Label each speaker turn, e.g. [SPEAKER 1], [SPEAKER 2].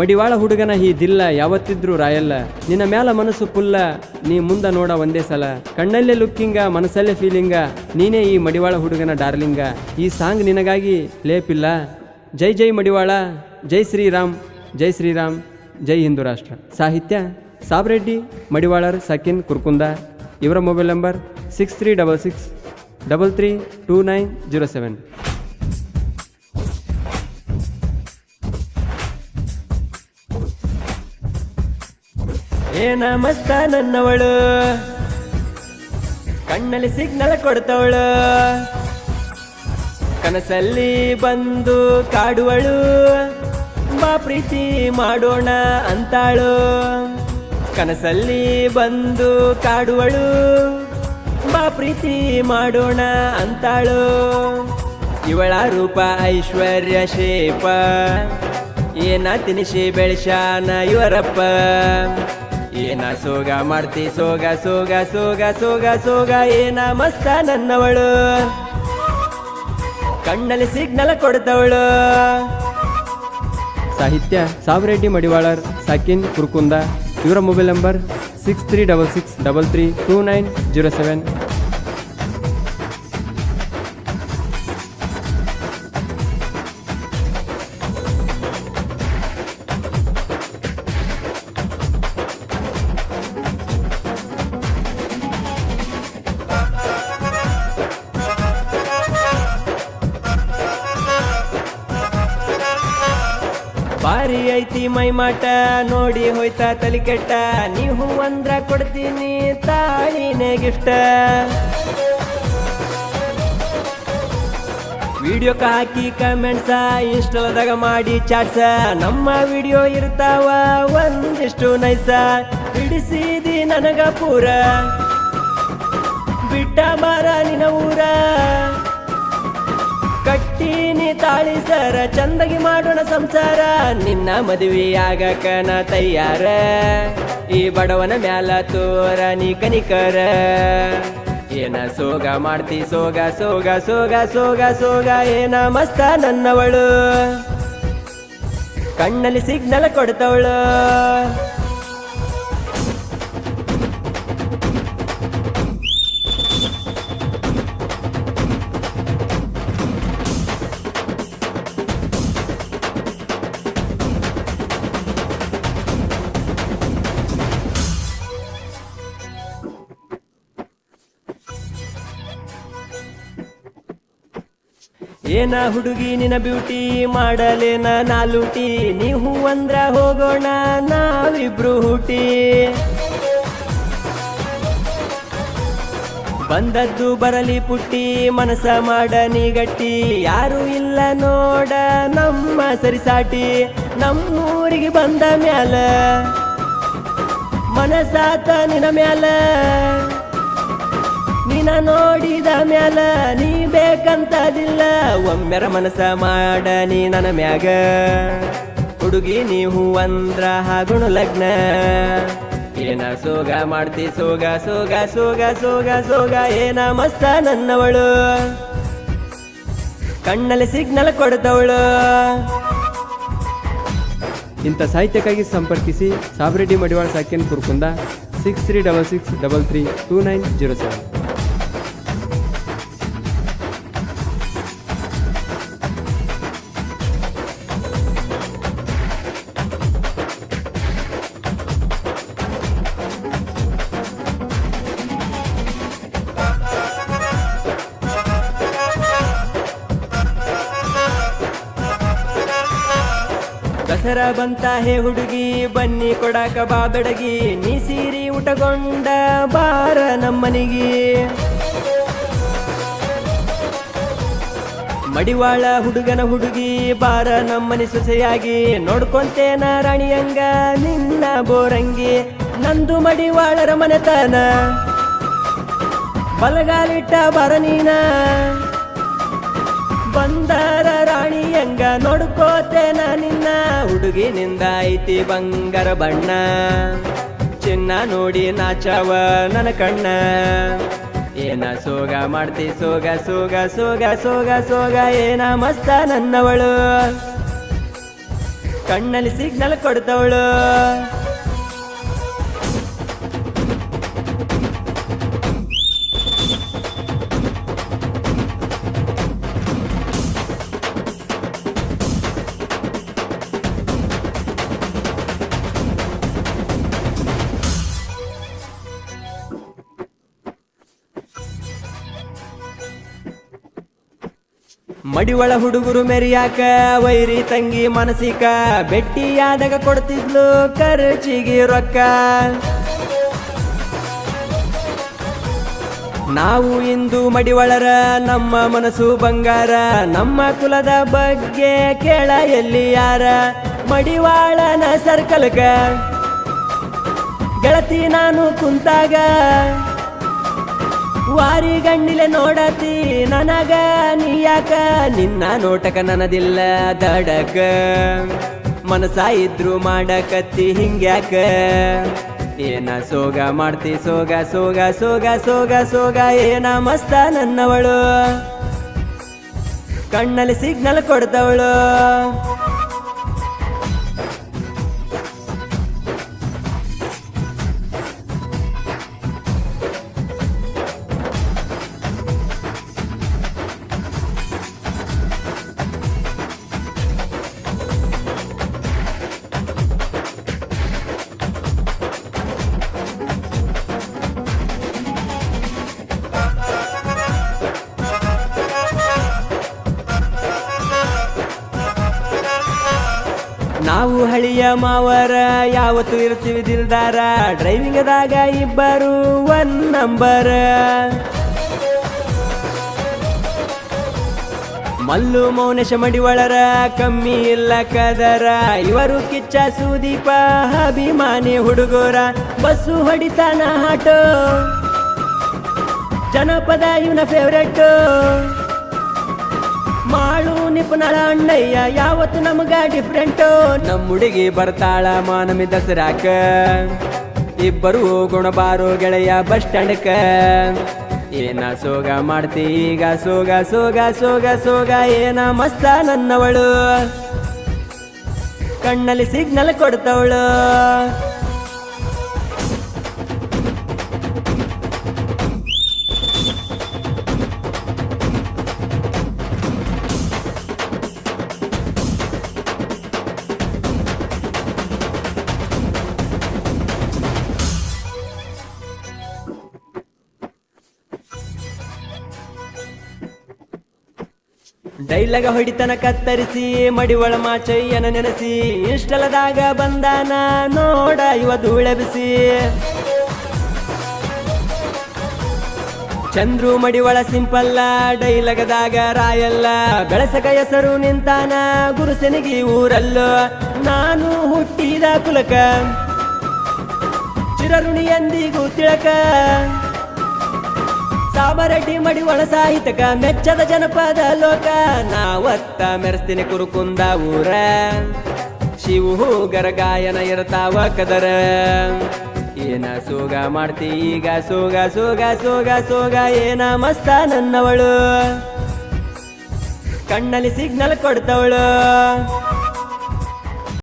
[SPEAKER 1] ಮಡಿವಾಳ ಹುಡುಗನ ಈ ದಿಲ್ಲ ಯಾವತ್ತಿದ್ರೂ ರಾಯಲ್ಲ. ನಿನ್ನ ಮ್ಯಾಲ ಮನಸ್ಸು ಪುಲ್ಲ, ನೀ ಮುಂದ ನೋಡ ಒಂದೇ ಸಲ. ಕಣ್ಣಲ್ಲೇ ಲುಕ್ಕಿಂಗ, ಮನಸ್ಸಲ್ಲೇ ಫೀಲಿಂಗ ನೀನೇ ಈ ಮಡಿವಾಳ ಹುಡುಗನ ಡಾರ್ಲಿಂಗ ಈ ಸಾಂಗ್ ನಿನಗಾಗಿ ಲೇಪಿಲ್ಲ. ಜೈ ಜೈ ಮಡಿವಾಳ, ಜೈ ಶ್ರೀರಾಮ್ ಜೈ ಶ್ರೀರಾಮ್, ಜೈ ಹಿಂದೂ ರಾಷ್ಟ್ರ. ಸಾಹಿತ್ಯ ಸಾಬ್ರೆಡ್ಡಿ, ಮಡಿವಾಳರ್ ಸಕಿನ್ ಕುರ್ಕುಂದ. ಇವರ mobile number six three double six double three two nine zero seven ಏನ ಮಸ್ತ ನನ್ನವಳು. ಕಣ್ಣಲ್ಲಿ ಸಿಗ್ನಲ್ ಕೊಡ್ತವಳು. ಕನಸಲ್ಲಿ ಬಂದು ಕಾಡುವಳು. ಬಾ ಪ್ರೀತಿ ಮಾಡೋಣ ಅಂತಾಳು. ಕನಸಲ್ಲಿ ಬಂದು ಕಾಡುವಳು. ಬಾ ಪ್ರೀತಿ ಮಾಡೋಣ ಅಂತಾಳು. ಇವಳ ರೂಪ ಐಶ್ವರ್ಯ ಶೇಪ. ಏನ ತಿನಿಸಿ ಬೆಳೆಸಾನ ಇವರಪ್ಪ. ಏನ ಸೋಗ ಮಾಡ್ತಿ ಸೋಗ ಸೋಗ ಸೋಗ ಸೋಗ ಸೋಗ, ಏನ ಮಸ್ತ ನನ್ನವಳು. ಕಣ್ಣಲ್ಲಿ ಸಿಗ್ನಲ್ ಕೊಡ್ತವಳು. ಸಾಹಿತ್ಯ ಸಾವರೆಡ್ಡಿ ಮಡಿವಾಳರ್, ಸಾಕಿನ್ ಕುರ್ಕುಂದ. ಇವರ mobile number six three double six double three two nine zero seven ಬಾರಿ ಐತಿ ಮೈಮಾಟ ನೋಡಿ ಹೋಯ್ತಾ ತಲೆ ಕೆಟ್ಟ. ನೀವು ಅಂದ್ರ ಕೊಡ್ತೀನಿ ತಾಯಿನೇ ಗಿಫ್ಟ ವಿಡಿಯೋ ಹಾಕಿ ಕಮೆಂಟ್ಸ ಇನ್ಸ್ಟಾದಾಗ ಮಾಡಿ ಚಾಟ್ಸ. ನಮ್ಮ ವಿಡಿಯೋ ಇರ್ತಾವ ಒಂದಿಷ್ಟು ನೈಸ. ಬಿಡಿಸಿದಿ ನನಗ ಪೂರ. ಬಿಟ್ಟ ಬಾರ ನಿನ ಊರ. ತಾಳಿ ಸರ, ಚಂದಗಿ ಮಾಡೋಣ ಸಂಸಾರ. ನಿನ್ನ ಮದುವೆಯಾಗಕ ನಾ ತಯ್ಯಾರ ಈ ಬಡವನ ಮ್ಯಾಲ ತೋರ ನೀ ಕನಿಕರ. ಏನ ಸೋಗ ಮಾಡ್ತಿ, ಸೋಗ ಸೋಗ ಸೋಗ ಸೋಗ ಸೋಗ, ಏನ ಮಸ್ತ ನನ್ನವಳು. ಕಣ್ಣಲ್ಲಿ ಸಿಗ್ನಲ್ ಕೊಡ್ತವಳು. ಏನ ಹುಡುಗಿ ನಿನ್ನ ಬ್ಯೂಟಿ ಮಾಡಲೇನ ನಾಲೂಟಿ? ನೀವು ಅಂದ್ರ ಹೋಗೋಣ, ನಾವಿಬ್ರು ಹುಟಿ ಬಂದದ್ದು ಬರಲಿ ಪುಟ್ಟಿ, ಮನಸ ಮಾಡ ನೀ ಗಟ್ಟಿ. ಯಾರು ಇಲ್ಲ ನೋಡ, ನಮ್ಮ ಸರಿಸಾಟಿ. ನಮ್ಮೂರಿಗೆ ಬಂದ ಮ್ಯಾಲ, ಮನಸಾತ ನಿನ ಮ್ಯಾಲ. ನಿನ ನೋಡಿದ ಮ್ಯಾಲ ನೀ ಬೇಕಂತದಿಲ್ಲ. ಒಮ್ಮೆರ ಮನಸ ಮಾಡ ನೀ ನನ್ನ ಮ್ಯಾಗ. ಹುಡುಗಿ ನೀ ಅಂದ್ರ ಹಾಗುಣ ಲಗ್ನ. ಏನ ಸೋಗ ಮಾಡ್ತಿ ಸೋಗ ಸೋಗ ಸೋಗ ಸೋಗ ಸೋಗ, ಏನ ಮಸ್ತ ನನ್ನವಳು. ಕಣ್ಣಲ್ಲಿ ಸಿಗ್ನಲ್ ಕೊಡ್ತವಳು. ಇಂಥ ಸಾಹಿತ್ಯಕ್ಕಾಗಿ ಸಂಪರ್ಕಿಸಿ Sabreddy Madivala ಸಾಕೇನ್ Kurkunda six three double six double three two nine zero seven Dasara ಬಂತ ಹೇ ಹುಡುಗಿ, ಬನ್ನಿ ಕೊಡಾಕ ಬಾ ಬೆಡಗಿ. ನೀ ಸೀರಿ ಊಟಗೊಂಡ ಬಾರ ನಮ್ಮನಿಗಿ. ಮಡಿವಾಳ ಹುಡುಗನ ಹುಡುಗಿ, ಬಾರ ನಮ್ಮನಿ ಸೊಸೆಯಾಗಿ. ನೋಡ್ಕೊಂತೇನ ರಾಣಿಯಂಗ ನಿನ್ನ ಬೋರಂಗಿ. ನಂದು ಮಡಿವಾಳರ ಮನೆತನ. ಬಲಗಾಲಿಟ್ಟ ಬರ ನೀನ. ಹುಡುಗಿನಿಂದ ಐತಿ ಬಂಗಾರ ಬಣ್ಣ. ಚಿನ್ನ ನೋಡಿ ನಾಚವ ನನ್ನ ಕಣ್ಣ. ಏನ ಸೋಗ ಮಾಡ್ತಿ ಸೋಗ ಸೋಗ ಸೋಗ ಸೋಗ ಸೋಗ, ಏನ ಮಸ್ತ ನನ್ನವಳು. ಕಣ್ಣಲ್ಲಿ ಸಿಗ್ನಲ್ ಕೊಡ್ತವಳು. ಮಡಿವಳ ಹುಡುಗರು ಮೆರಿಯಾಕ, ವೈರಿ ತಂಗಿ ಮನಸಿಕ ಭೆಟ್ಟಿಯಾದಾಗ ಕೊಡ್ತಿದ್ಲು ಖರ್ಚಿಗೆ ರೊಕ್ಕ. ನಾವು ಇಂದು ಮಡಿವಳರ, ನಮ್ಮ ಮನಸ್ಸು ಬಂಗಾರ, ನಮ್ಮ ಕುಲದ ಬಗ್ಗೆ ಕೇಳ ಎಲ್ಲಿ ಯಾರ? ಮಡಿವಾಳನ ಸರ್ಕಲ್ಗ ಗೆಳತಿ ನಾನು ಕುಂತಾಗ. ವಾರಿ ಗಣ್ಣಿಲೆ ನೋಡತಿ ನನಗ ನೀಯಾಕ ನಿನ್ನ ನೋಟಕ ನನದಿಲ್ಲ ದಡಕ. ಮನಸಾಯಿದ್ರು ಮಾಡಕತ್ತಿ ಹಿಂಗ್ಯಾಕ? ಏನ ಸೋಗ ಮಾಡ್ತಿ, ಸೋಗ ಸೋಗ ಸೋಗ ಸೋಗ ಸೋಗ, ಏನ ಮಸ್ತ ನನ್ನವಳು. ಕಣ್ಣಲ್ಲಿ ಸಿಗ್ನಲ್ ಕೊಡ್ತವಳು ಹಳಿಯ ಮಾವರ, ಯಾವತ್ತು ಇರ್ತೀವಿ ದಿಲ್ದಾರ. ಡ್ರೈವಿಂಗದಾಗ ಇಬ್ಬರು ಒನ್ ನಂಬರ್ ಮಲ್ಲು ಮೌನೇಶ ಮಡಿವಳರ, ಕಮ್ಮಿ ಇಲ್ಲ ಕದರ. ಇವರು ಕಿಚ್ಚ ಸುದೀಪ, ಅಭಿಮಾನಿ ಹುಡುಗರ. ಬಸ್ಸು ಹೊಡಿತಾನ ಆಟೋ. ಜನಪದ ಇವನ ಫೇವ್ರೆಟ್ ಮಾಳು ನಿಪುಣಳ ಅಣ್ಣಯ್ಯ, ಯಾವತ್ತು ನಮಗ ಡಿಫ್ರೆಂಟ್ ನಮ್ಮ ಹುಡುಗಿ ಬರ್ತಾಳ ಮಾನಮಿ ದಸರಾಕ. ಇಬ್ಬರು ಗುಣಬಾರು ಗೆಳೆಯ ಬಸ್ ಸ್ಟ್ಯಾಂಡ್ಕ ಏನ ಸೋಗ ಮಾಡ್ತಿ ಈಗ? ಸೋಗ ಸೋಗ ಸೋಗ ಸೋಗ, ಏನ ಮಸ್ತ ನನ್ನವಳು. ಕಣ್ಣಲ್ಲಿ ಸಿಗ್ನಲ್ ಕೊಡ್ತವಳು. ಡೈಲಗ ಹೊಡಿತನ ಕತ್ತರಿಸಿ, ಮಡಿವಳ ಮಾಚಯ್ಯನ ನೆನೆಸಿ, ಇಷ್ಟಲದಾಗ ಬಂದಾನ ನೋಡ ಇವ ಧೂಳೆ ಚಂದ್ರು ಮಡಿವಳ ಸಿಂಪಲ್ಲ, ಡೈಲಗದಾಗ ರಾಯಲ್ಲ. ಬೆಳಸಗ ಹೆಸರು ನಿಂತಾನ ಗುರುಸೆನಿಗಿ ಊರಲ್ಲೋ. ನಾನು ಹುಟ್ಟಿದ ಕುಲಕ ಚಿರಋಣಿ ಎಂದಿಗೂ ತಿಳಕ. ಸಾಬರಡ್ಡಿ ಮಡಿವಳ ಸಾಹಿತ್ಯಕ, ಮೆಚ್ಚದ ಜನಪದ ಲೋಕ. ನಾವತ್ತ ಮೆರೆಸ್ತೀನಿ ಕುರುಕುಂದ ಊರ. ಶಿವು ಗಾಯನ ಇರ್ತಾವ ಕದರ ಏನ ಸೋಗ ಮಾಡ್ತಿ ಈಗ, ಸೋಗ ಸೋಗ ಸೋಗ ಸೋಗ, ಏನ ಮಸ್ತ ನನ್ನವಳು. ಕಣ್ಣಲ್ಲಿ ಸಿಗ್ನಲ್ ಕೊಡ್ತವಳು.